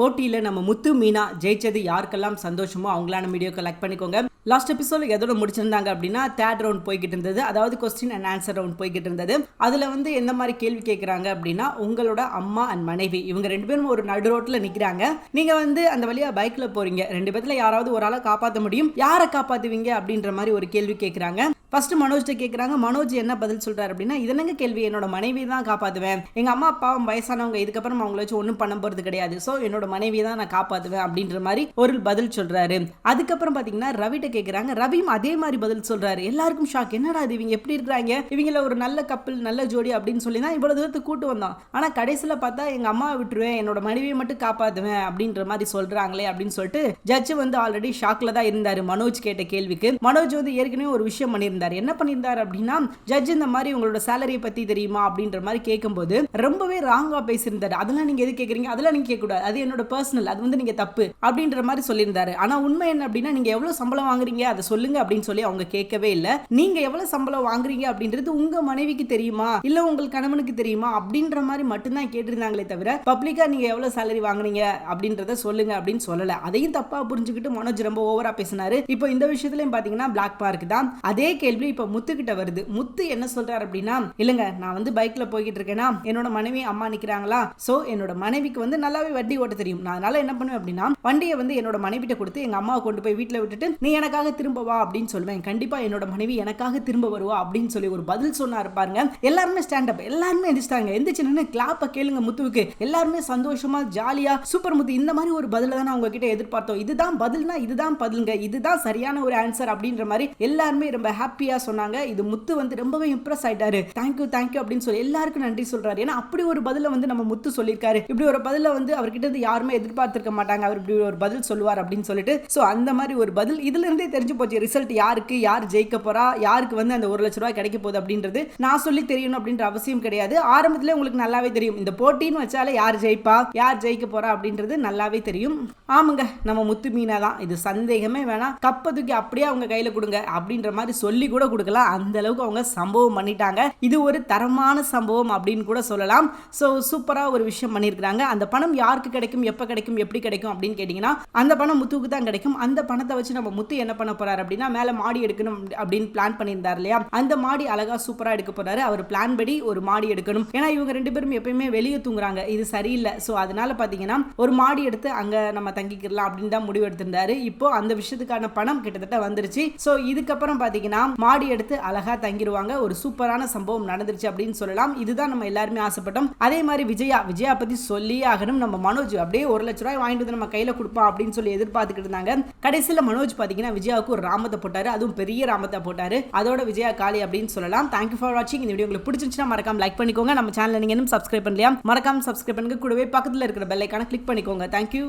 போட்டியில நம்ம முத்து மீனா ஜெயிச்சது யாருக்கெல்லாம் சந்தோஷமோ அவங்களான வீடியோ கலெக்ட் பண்ணிக்கோங்க. லாஸ்ட் எபிசோட எதோட முடிச்சிருந்தாங்க அப்படின்னா தேர்ட் ரவுண்ட் போய்கிட்டு இருந்தது. அதாவது கொஸ்டின் அண்ட் ஆன்சர் ரவுண்ட் போய்கிட்டு இருந்தது. அதில் வந்து எந்த மாதிரி கேள்வி கேட்குறாங்க அப்படின்னா உங்களோட அம்மா அண்ட் மனைவி. இவங்க ரெண்டு பேரும் ஒரு நடு ரோட்டில் நிற்கிறாங்க நீங்கள் வந்து அந்த வழியாக பைக்கில் போகிறீங்க ரெண்டு பேர்த்தில் யாராவது ஒரு ஆளை காப்பாற்ற முடியும். யாரை காப்பாற்றுவீங்க அப்படின்ற மாதிரி ஒரு கேள்வி கேட்குறாங்க ஃபர்ஸ்ட் மனோஜ்ட்ட கேட்குறாங்க மனோஜ் என்ன பதில் சொல்கிறார் அப்படின்னா இதனங்க கேள்வி? என்னோட மனைவி தான் காப்பாற்றுவேன் எங்கள் அம்மா அப்பாவும் வயசானவங்க. இதுக்கப்புறம் அவங்கள வச்சு ஒன்றும் பண்ண போகிறது கிடையாது. ஸோ என்னோட மனைவி தான் நான் காப்பாற்றுவேன் அப்படின்ற மாதிரி ஒரு பதில் சொல்கிறாரு அதுக்கப்புறம் பார்த்தீங்கன்னா ரவிட்ட கேட்குறாங்க ரவியும் அதே மாதிரி பதில் சொல்றாரு. எல்லாருக்கும் ஷாக் என்னடா இது? இவங்க எப்படி இருக்கிறாங்க? இவங்கள ஒரு நல்ல கப்பல் நல்ல ஜோடி அப்படின்னு சொல்லி தான் இவ்வளோ தூரத்துக்கு கூட்டு வந்தோம். ஆனா கடைசியில் பார்த்தா எங்க அம்மாவை விட்டுருவேன் என்னோட மனைவியை மட்டும் காப்பாற்றுவேன் அப்படின்ற மாதிரி சொல்றாங்களே அப்படின்னு சொல்லிட்டு ஜட்ஜு வந்து ஆல்ரெடி ஷாக்ல தான் இருந்தாரு மனோஜ் கேட்ட கேள்விக்கு. மனோஜ் வந்து ஏற்கனவே ஒரு விஷயம் பண்ணியிருந்தார். என்ன பண்ணியிருந்தார் அப்படின்னா ஜட்ஜ் இந்த மாதிரி உங்களோட சேலரியை பத்தி தெரியுமா அப்படின்ற மாதிரி கேட்கும்போது ரொம்பவே ராங்கா பேசியிருந்தார். அதெல்லாம் நீங்க எது கேட்குறீங்க அதெல்லாம் நீங்க கேட்கக்கூடாது. அது என்னோட பர்சனல் அது வந்து நீங்க தப்பு அப்படின்ற மாதிரி சொல்லியிருந்தாரு. ஆனா உண்மை என்ன அப்படின்னா நீங்க எவ்வளவு சம்பளம் வாங்குறீங்க அதை சொல்லுங்க அப்படின்னு சொல்லி அவங்க கேட்கவே இல்லை. நீங்க எவ்வளவு சம்பளம் வாங்குறீங்க அப்படின்றது உங்க மனைவிக்கு தெரியுமா? இல்ல உங்கள் கணவனுக்கு தெரியுமா? அப்படின்ற மாதிரி மட்டும்தான் கேட்டிருந்தாங்களே தவிர பப்ளிக்கா நீங்க எவ்வளவு சேலரி வாங்குறீங்க அப்படின்றத சொல்லுங்க அப்படின்னு சொல்லல. அதையும் தப்பா புரிஞ்சுக்கிட்டு மனோஜ் ரொம்ப ஓவரா பேசினாரு. இப்போ இந்த விஷயத்துலயும் பாத்தீங்கன்னா பிளாக் பார்க் தான். அதே கேள்வி இப்ப முத்து கிட்ட வருது. முத்து என்ன சொல்றாரு அப்படின்னா இல்லங்க நான் வந்து பைக்ல போய்கிட்டு இருக்கேன்னா என்னோட மனைவி அம்மா நிக்கிறாங்களா? சோ என்னோட மனைவிக்கு வந்து நல்லாவே வட்டி ஓட்ட தெரியும். நான் அதனால என்ன பண்ணுவேன் அப்படின்னா வண்டியை வந்து என்னோட மனைவிட்ட கொடுத்து எங்க அம்மாவை கொண்டு போய் வீட்டுல விட்டுட்டு நீ எனக்காக திரும்ப வா அப்படின்னு சொல்லுவேன் கண்டிப்பா என்னோட மனைவி எனக்காக திரும்ப வருவா அப்படின்னு சொல்லி ஒரு பதில் சொன்னாரு பாருங்க. எல்லாருமே ஸ்டாண்ட் அப் எல்லாருமே எந்திரிச்சிட்டாங்க. எந்திரிச்சு கிளாப்ப கேளுங்க முத்துவுக்கு. எல்லாருமே சந்தோஷமா ஜாலியா சூப்பர் முத்து. இந்த மாதிரி ஒரு பதில தான் அவங்க கிட்ட எதிர்பார்த்தோம். இதுதான் பதில்னா இதுதான் பதிலுங்க. இதுதான் சரியான ஒரு ஆன்சர் அப்படின்ற மாதிரி எல்லாருமே ரொம்ப ஹாப்பியா சொன்னாங்க. இது முத்து வந்து ரொம்பவே இம்ப்ரெஸ் ஆயிட்டாரு. தேங்க்யூ தேங்க்யூ அப்படின்னு சொல்லி எல்லாருக்கும் நன்றி சொல்றாரு. ஏன்னா அப்படி ஒரு பதில வந்து நம்ம முத்து சொல்லியிருக்காரு. இப்படி ஒரு பதில வந்து அவர்கிட்ட இருந்து யாருமே எதிர்பார்த்திருக்க மாட்டாங்க. அவர் இப்படி ஒரு பதில் சொல்லுவார் அப்படின்னு சொல்லிட்டு. ஸோ அந்த மாதிரி ஒரு பதில் இதுல இருந்து இருந்தே தெரிஞ்சு போச்சு ரிசல்ட் யாருக்கு யார் ஜெயிக்க போறா யாருக்கு வந்து அந்த ஒரு லட்ச ரூபாய் கிடைக்க போகுது அப்படின்றது நான் சொல்லி தெரியணும் அப்படின்ற அவசியம் கிடையாது. ஆரம்பத்துல உங்களுக்கு நல்லாவே தெரியும். இந்த போட்டின்னு வச்சாலே யார் ஜெயிப்பா யார் ஜெயிக்க போறா அப்படின்றது நல்லாவே தெரியும். ஆமாங்க நம்ம முத்து மீனா தான். இது சந்தேகமே வேணாம். கப்பை தூக்கி அப்படியே அவங்க கையில கொடுங்க அப்படின்ற மாதிரி சொல்லி கூட கொடுக்கலாம். அந்த அளவுக்கு அவங்க சம்பவம் பண்ணிட்டாங்க. இது ஒரு தரமான சம்பவம் அப்படின்னு கூட சொல்லலாம். ஸோ சூப்பரா ஒரு விஷயம் பண்ணியிருக்கிறாங்க. அந்த பணம் யாருக்கு கிடைக்கும் எப்போ கிடைக்கும் எப்படி கிடைக்கும் அப்படின்னு கேட்டிங்கன்னா அந்த பணம் முத்துவுக்கு தான் கிடைக்கும். அந்த பணத்தை வச்சு நம்ம முத்து என்ன பண்ண போறாரு அப்படின்னா மேலே மாடி எடுக்கணும் அப்படின்னு பிளான் பண்ணியிருந்தார் இல்லையா? அந்த மாடி அழகா சூப்பரா எடுக்க போறாரு. அவர் பிளான் படி ஒரு மாடி எடுக்கணும். ஏன்னா இவங்க ரெண்டு பேரும் எப்பயுமே வெளியே தூங்குறாங்க. இது சரியில்லை. ஸோ அதனால பாத்தீங்கன்னா ஒரு மாடி எடுத்து அங்க நம்ம தங்கிக்கலாம் அப்படின்னு தான் முடிவு எடுத்திருந்தாரு. இப்போ அந்த விஷயத்துக்கான பணம் கிட்டத்தட்ட வந்துருச்சு. ஸோ இதுக்கப்புறம் பாத்தீங்கன்னா மாடி எடுத்து அழகா தங்கிடுவாங்க ஒரு சூப்பரான சம்பவம் நடந்துருச்சு அப்படின்னு சொல்லலாம். இதுதான் நம்ம எல்லாருமே ஆசைப்பட்டோம். அதே மாதிரி விஜயா விஜயா பத்தி சொல்லியே ஆகணும். நம்ம மனோஜ் அப்படியே ஒரு லட்ச ரூபாய் வாங்கிட்டு வந்து நம்ம கையில கொடுப்பான் அப்படின்னு சொல்லி எதிர்பார்த்துக்கிட்டு இருந்தாங்க. கடைசியில் மனோஜ் பாத்தீங்கன்னா விஜயாவுக்கு ஒரு ராமத்தை போட்டாரு. அதுவும் பெரிய ராமத்தை போட்டாரு. அதோட விஜயா காளி அப்படின்னு சொல்லலாம். தேங்க்யூ ஃபார் வாட்சிங் இந்த வீடியோ உங்களுக்கு பிடிச்சிருந்துச்சுன்னா மறக்காம லைக் பண்ணிக்கோங்க. நம்ம சேனல் நீங்க இன்னும் சப்ஸ்கிரைப் பண்ணலையா? மறக்காம சப்ஸ்கிரைப் பண்ணுங்க. கூடவே பக்கத்தில் இருக்கிற பெல்லைக்கான கிளிக் பண்ணிக்கோங்க. தேங்க்யூ